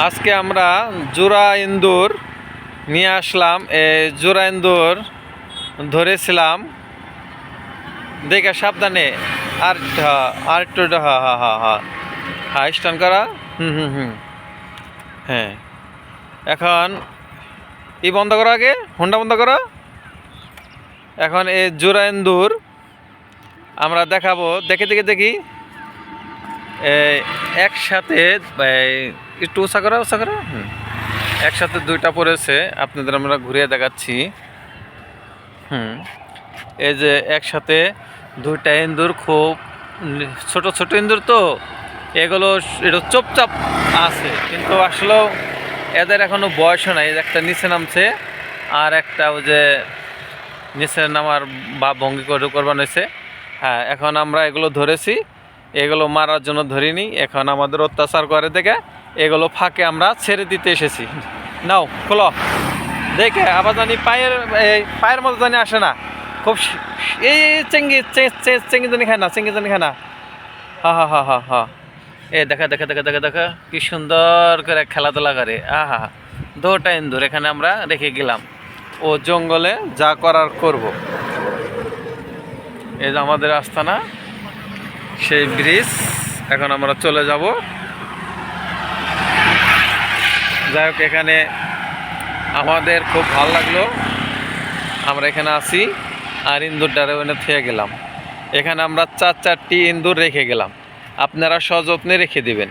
আজকে আমরা জোড়া ইন্দুর নিয়ে আসলাম। এই জোড়া ইন্দুর ধরেছিলাম। দেখে সাবধানে আর আর একটু হা হা হা হা হ্যাঁ স্টান করা। হুম হুম হুম। হ্যাঁ। এখন ই বন্ধ করো আগে, হোন্ডা বন্ধ করো। এখন এই জোড়া ইন্দুর আমরা দেখাবো। দেখে দেখে, দেখি। একসাথে একটু উষা করা করা? একসাথে দুইটা পড়েছে, আপনাদের আমরা ঘুরিয়ে দেখাচ্ছি। হুম। এই যে একসাথে দুইটা ইন্দুর খুব, ছোট ছোট ইন্দুর তো, এগুলো একটু চুপচাপ আছে। কিন্তু আসলেও এদের এখনও বয়সও নাই। একটা নিচে নামছে, আর একটা ওই যে নিচে নামার বা ভঙ্গি করে করবানো হয়েছে। হ্যাঁ এখন আমরা এগুলো ধরেছি। এগুলো মারার জন্য ধরিনি, এখন আমাদের অত্যাচার করে দেখে এগুলো ফাঁকে আমরা ছেড়ে দিতে এসেছি। নাও, খোলো। দেখে, আবার জানি পায়ের পায়ের মতো জানি আসে না। খুব এই চেঙ্গি চেঙ্গি জানি খায় না, চেঙ্গি জানি খায় না। হা হা হা এ, দেখা দেখা দেখা দেখা দেখা, কি সুন্দর করে খেলাধুলা করে। আহা দুটা ইন্দুর এখানে আমরা রেখে গেলাম। ও জঙ্গলে যা করার করব। এই যে আমাদের আস্তানা। সেই ব্রিজ। এখন আমরা চলে যাব। যাই হোক, এখানে আমাদের খুব ভালো লাগল। আমরা এখানে আসি আর ইন্দুরটারে ওখানে থেকে গেলাম। এখানে আমরা চার চারটি ইন্দুর রেখে গেলাম। আপনারা সযত্নে রেখে দিবেন।